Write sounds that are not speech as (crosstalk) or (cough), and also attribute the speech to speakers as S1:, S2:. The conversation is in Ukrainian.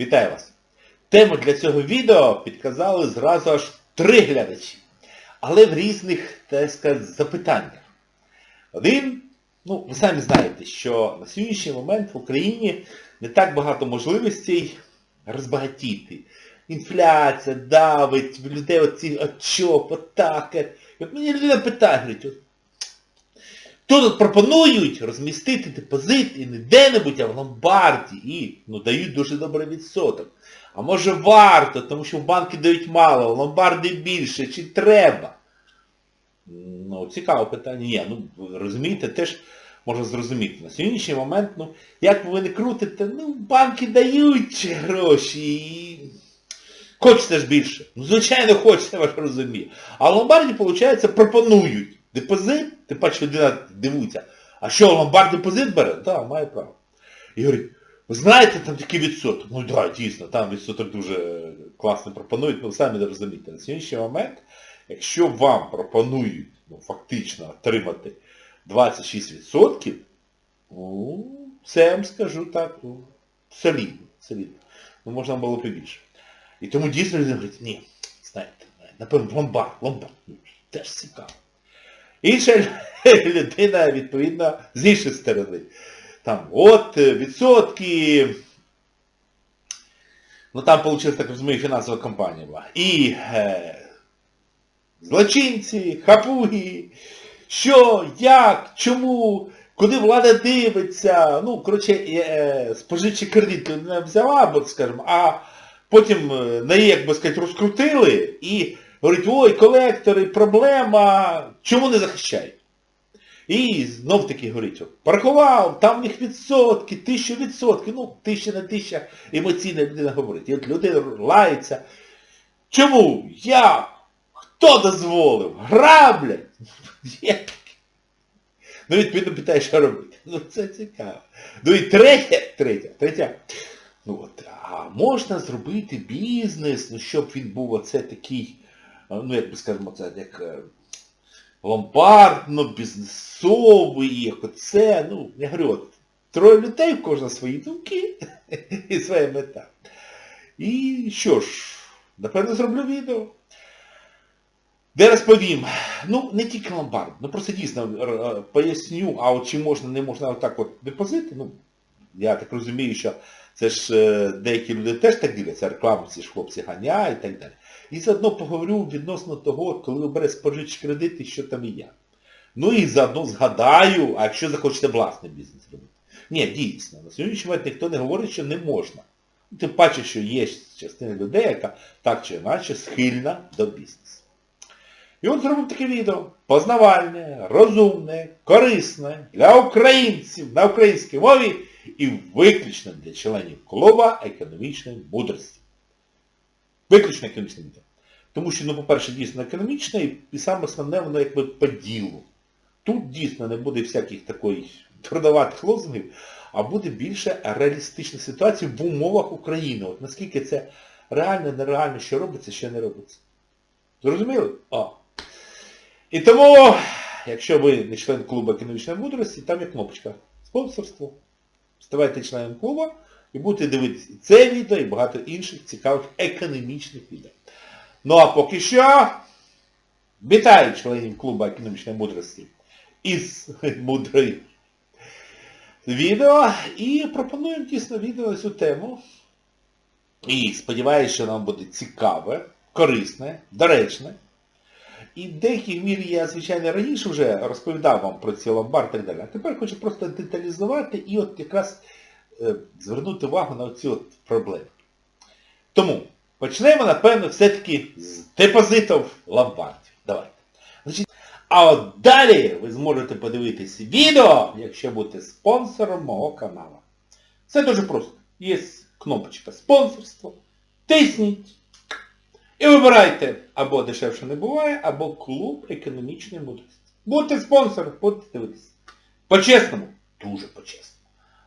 S1: Вітаю вас! Тему для цього відео підказали зразу аж три глядачі, але в різних, так сказати, запитаннях. Один, ну, ви самі знаєте, що на сьогоднішній момент в Україні не так багато можливостей розбагатіти. Інфляція давить, людей оці очоп, атаки. І от мені людина питає, говорить, Тут пропонують розмістити депозит і не де-небудь, а в ломбарді. І ну, дають дуже добрий відсоток. А може варто, тому що банки дають мало, в ломбарди більше, чи треба? Ну, цікаве питання. Ні, ну розумієте, теж можна зрозуміти. На сьогоднішній момент, ну, як ви не крутите, ну, банки дають гроші і хочеться ж більше. Ну, звичайно, хочеться, я вас розумію. А в ломбарді, виходить, пропонують депозит, ти бачиш, людина дивується, а що, ломбард депозит бере? Так, да, має право. І говорить, ви знаєте, там такий відсоток. Ну так, да, дійсно, там відсоток дуже класно пропонують, ну самі розумієте. На сьогоднішній момент, якщо вам пропонують ну, фактично отримати 26%, ну, це я вам скажу так, ну, солідно, солідно. Ну, можна було б і більше. І тому дійсно людина говорить, ні, знаєте, напевно, ломбард, ломбард. Ну, Теж цікаво. Інша (laughs) людина, відповідно, з іншої сторони. Там, от, відсотки. Ну там вийшла, так розумію, фінансова компанія була. І е, злочинці, хапуги, що, як, чому, куди влада дивиться. Ну, коротше, е, споживчий кредит людина взяла, бо, скажімо, а потім е, на її, як би сказати, розкрутили і говорить, ой, колектори, проблема, чому не захищають? І знов таки говорить, от, порахував, там в них відсотки, тисячу відсотків, ну, тисяча на тисяча емоційна людина говорить. І от людина лається. Чому? Як? Хто дозволив? Граблять? (laughs) Ну, відповідно, питає, що робити. Ну, це цікаво. Ну і третє, третє, третє. Ну от, а можна зробити бізнес, ну, щоб він був оце такий, ну, як би скажемо, це як е, ломбардно, бізнесовий, як оце. Ну, я говорю, от, троє людей, кожна свої думки (laughs) і своя мета. І що ж, напевно, зроблю відео. Де розповім, ну не тільки ломбард, ну просто дійсно е, поясню, а от чи можна, не можна отак от депозити, ну, я так розумію, що це ж е, деякі люди теж так дивляться, рекламу ці ж хлопці ганяють і так далі. І заодно поговорю відносно того, коли ви берете споживчі кредити, що там і як. Ну і заодно згадаю, а якщо захочете власний бізнес робити. Ні, дійсно, на сьогоднішній момент ніхто не говорить, що не можна. Тим паче, що є частина людей, яка так чи інакше схильна до бізнесу. І от зробив таке відео. Познавальне, розумне, корисне для українців на українській мові і виключно для членів клуба економічної мудрості. Виключно мудрості. Тому що, ну, по-перше, дійсно економічна і, саме основне, воно якби по ділу. Тут дійсно не буде всяких такої продаватих лозунгів, а буде більше реалістична ситуація в умовах України. От наскільки це реально, нереально, що робиться, що не робиться. Зрозуміли? А. І тому, якщо ви не член клубу економічної мудрості, там є кнопочка спонсорство. Ставайте членом клубу і будете дивитися і це відео, і багато інших цікавих економічних відео. Ну а поки що, вітаю членів клубу економічної мудрості із мудрої відео і пропонуємо дійсно відео на цю тему. І сподіваюся, що нам буде цікаве, корисне, доречне. І в деякій мірі я, звичайно, раніше вже розповідав вам про ці ломбарди і так далі. А тепер хочу просто деталізувати і от якраз звернути увагу на оці от проблеми. Тому почнемо, напевно, все-таки з депозитів ломбардів. Давайте. Значить, а от далі ви зможете подивитися відео, якщо будете спонсором мого каналу. Все дуже просто. Є кнопочка спонсорство. Тисніть. І вибирайте, або дешевше не буває, або клуб економічної мудрості. Будьте спонсором, будете дивитися. По-чесному, дуже по-чесному.